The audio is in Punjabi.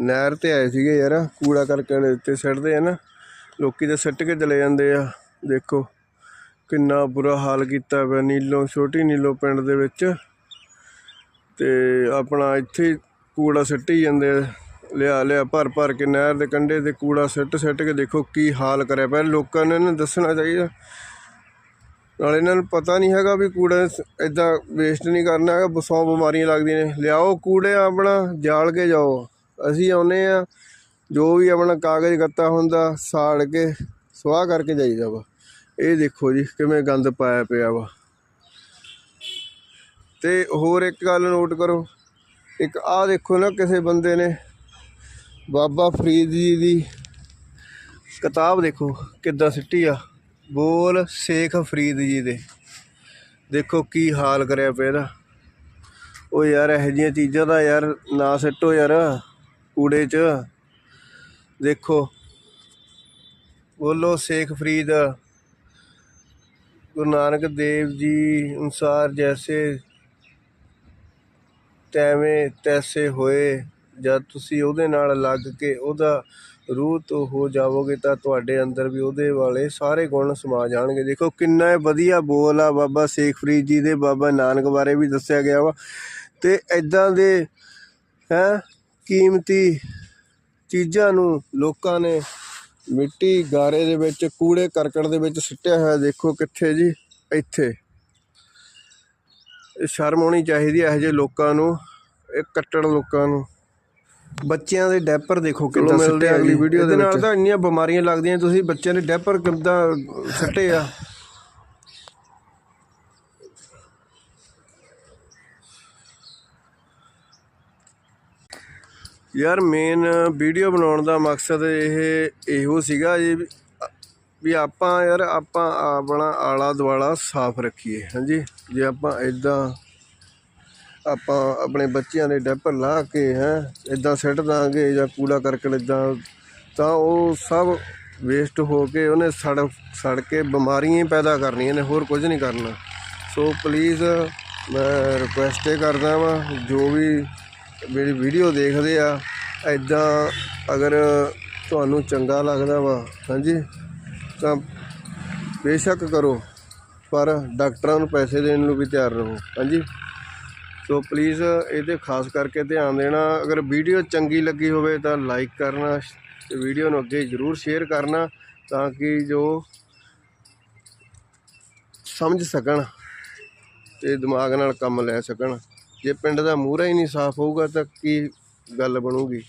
ਨਹਿਰ ਤੇ ਆਏ ਸੀਗੇ ਯਾਰ, ਕੂੜਾ ਕਰਕੇ ਦੇ ਸੱਟਦੇ ਆ ਨਾ। ਲੋਕੀ ਤਾਂ ਸਿੱਟ ਕੇ ਚਲੇ ਜਾਂਦੇ ਆ, ਦੇਖੋ। ਕਿੰਨਾ ਬੁਰਾ ਹਾਲ ਕੀਤਾ ਪਿਆ, ਨੀਲੋਂ, ਛੋਟੀ ਨੀਲੋਂ ਪਿੰਡ ਦੇ ਵਿੱਚ। ਤੇ ਆਪਣਾ ਇੱਥੇ ਹੀ ਕੂੜਾ ਸਿੱਟੀ ਜਾਂਦੇ ਲਿਆ ਲਿਆ, ਭਰ ਭਰ ਕੇ ਨਹਿਰ ਦੇ ਕੰਢੇ ਤੇ ਕੂੜਾ ਸਿੱਟ ਸਿੱਟ ਕੇ ਦੇਖੋ ਕੀ ਹਾਲ ਕਰਿਆ ਪਿਆ। ਲੋਕਾਂ ਨੇ ਨਾ ਦੱਸਣਾ ਚਾਹੀਦਾ। ਨਾਲੇ ਇਹਨਾਂ ਨੂੰ ਪਤਾ ਨਹੀਂ ਹੈਗਾ ਵੀ ਕੂੜਾ ਇਦਾਂ ਵੇਸਟ ਨਹੀਂ ਕਰਨਾ ਹੈਗਾ, ਸੌ ਬਿਮਾਰੀਆਂ ਲੱਗਦੀਆਂ ਨੇ। ਲਿਆਓ ਕੂੜੇ ਆਪਣਾ, ਜਾਲ ਕੇ ਜਾਓ। ਅਸੀਂ ਆਉਨੇ ਆ ਜੋ ਵੀ ਆਪਣਾ ਕਾਗਜ਼ ਗੱਤਾ ਹੁੰਦਾ, ਸਾੜ ਕੇ ਸਵਾਹ ਕਰਕੇ ਜਾਈਦਾ ਵਾ। ਇਹ ਦੇਖੋ ਜੀ, ਕਿਵੇਂ ਗੰਦ ਪਾਇਆ ਪਿਆ ਵਾ। ਤੇ ਹੋਰ ਇੱਕ ਗੱਲ ਨੋਟ ਕਰੋ, ਇੱਕ ਆਹ ਦੇਖੋ ਨਾ ਕਿਸੇ ਬੰਦੇ ਨੇ, ਬਾਬਾ ਫਰੀਦ ਜੀ ਦੀ ਕਿਤਾਬ ਦੇਖੋ, ਕਿੱਦਾਂ ਸਿੱਟੀ ਆ। ਬੋਲ ਸ਼ੇਖ ਫਰੀਦ ਜੀ ਦੇ। ਦੇਖੋ ਕੀ ਹਾਲ ਕਰਿਆ ਪਿਆ ਇਹਦਾ। ਉਹ ਯਾਰ, ਇਹੋ ਜਿਹੀਆਂ ਚੀਜ਼ਾਂ ਦਾ ਯਾਰ ਨਾ ਸਿੱਟੋ ਯਾਰ। ਕੂੜੇ 'ਚ। ਦੇਖੋ। ਬੋਲੋ ਸ਼ੇਖ ਫਰੀਦ। ਗੁਰੂ ਨਾਨਕ ਦੇਵ ਜੀ ਅਨੁਸਾਰ ਜੈਸੇ ਤੈਵੇਂ ਤੈਸੇ ਹੋਏ। ਜਦ ਤੁਸੀਂ ਉਹਦੇ ਨਾਲ ਲੱਗ ਕੇ ਉਹਦਾ ਰੂਹ ਤੋਂ ਹੋ ਜਾਵੋਗੇ ਤਾਂ ਤੁਹਾਡੇ ਅੰਦਰ ਵੀ ਉਹਦੇ ਵਾਲੇ ਸਾਰੇ ਗੁਣ ਸਮਾ ਜਾਣਗੇ। ਦੇਖੋ ਕਿੰਨਾ ਵਧੀਆ ਬੋਲ ਆ ਬਾਬਾ ਸ਼ੇਖ ਫਰੀਦ ਜੀ ਦੇ। ਬਾਬਾ ਨਾਨਕ ਬਾਰੇ ਵੀ ਦੱਸਿਆ ਗਿਆ ਵਾ। ਤੇ ਐਦਾਂ ਦੇ ਹੈ ਕੀਮਤੀ ਚੀਜ਼ਾਂ ਨੂੰ ਲੋਕਾਂ ਨੇ ਮਿੱਟੀ ਗਾਰੇ ਦੇ ਵਿੱਚ ਕੂੜੇ ਕਰਕਟ ਦੇ ਵਿੱਚ ਸਿੱਟਿਆ ਹੋਇਆ ਦੇਖੋ ਕਿੱਥੇ ਜੀ ਇੱਥੇ। ਇਹ ਸ਼ਰਮ ਆਉਣੀ ਚਾਹੀਦੀ ਹੈ ਇਹੋ ਜਿਹੇ ਲੋਕਾਂ ਨੂੰ ਇਹ ਕੱਟੜ ਲੋਕਾਂ ਨੂੰ। ਬੱਚਿਆਂ ਦੇ ਡੈਪਰ ਦੇਖੋ ਕਿੱਦਾਂ ਸਿੱਟੇ ਅਗਲੀ ਵੀਡੀਓ ਦੇ ਨਾਲ ਤਾਂ ਇੰਨੀਆਂ ਬਿਮਾਰੀਆਂ ਲੱਗਦੀਆਂ ਤੁਸੀਂ ਬੱਚਿਆਂ ਦੇ ਡੈਪਰ ਕਿੱਦਾਂ ਸਿੱਟੇ ਆ? ਯਾਰ ਮੇਨ ਵੀਡੀਓ ਬਣਾਉਣ ਦਾ ਮਕਸਦ ਇਹ ਇਹੋ ਸੀਗਾ ਜੀ ਵੀ- ਆਪਾਂ ਯਾਰ ਆਪਾਂ ਆਪਣਾ ਆਲਾ ਦੁਆਲਾ ਸਾਫ਼ ਰੱਖੀਏ, ਹਾਂਜੀ। ਜੇ ਆਪਾਂ ਇਦਾਂ ਆਪਾਂ ਆਪਣੇ ਬੱਚਿਆਂ ਦੇ ਡੈਪਰ ਲਾ ਕੇ, ਹੈ ਇਦਾਂ ਸਿੱਟ ਦਾਂਗੇ ਜਾਂ ਕੂੜਾ ਕਰਕਟ ਇਦਾਂ ਤਾਂ ਉਹ ਸਭ ਵੇਸਟ ਹੋ ਕੇ ਉਹਨੇ ਸੜ ਸੜ ਕੇ ਬਿਮਾਰੀਆਂ ਪੈਦਾ ਕਰਨੀਆਂ ਨੇ, ਹੋਰ ਕੁਝ ਨਹੀਂ ਕਰਨਾ। ਸੋ ਪਲੀਜ਼ ਮੈਂ ਰਿਕੁਐਸਟ ਇਹ ਕਰਦਾ ਵਾਂ, ਜੋ ਵੀ ਜਿਹੜੀ ਵੀਡੀਓ ਦੇਖਦੇ ਆ ਐਦਾਂ ਅਗਰ ਤੁਹਾਨੂੰ ਚੰਗਾ ਲੱਗਦਾ ਵਾ, ਹਾਂਜੀ, ਤਾਂ ਬੇਸ਼ੱਕ ਕਰੋ, ਪਰ ਡਾਕਟਰਾਂ ਨੂੰ ਪੈਸੇ ਦੇਣ ਨੂੰ ਵੀ ਤਿਆਰ ਰਹੋ, ਹਾਂਜੀ। ਸੋ ਪਲੀਜ਼ ਇਹਦੇ ਖਾਸ ਕਰਕੇ ਧਿਆਨ ਦੇਣਾ, ਅਗਰ ਵੀਡੀਓ ਚੰਗੀ ਲੱਗੀ ਹੋਵੇ ਤਾਂ ਲਾਈਕ ਕਰਨਾ, ਤੇ ਵੀਡੀਓ ਨੂੰ ਅੱਗੇ ਜ਼ਰੂਰ ਸ਼ੇਅਰ ਕਰਨਾ, ਤਾਂ ਕਿ ਜੋ ਸਮਝ ਸਕਣ ਤੇ ਦਿਮਾਗ ਨਾਲ ਕੰਮ ਲੈ ਸਕਣ। ਜੇ ਪਿੰਡ ਦਾ ਮੂਹਰਾ ਹੀ ਨਹੀਂ ਸਾਫ਼ ਹੋਊਗਾ ਤਾਂ ਕੀ ਗੱਲ ਬਣੂਗੀ?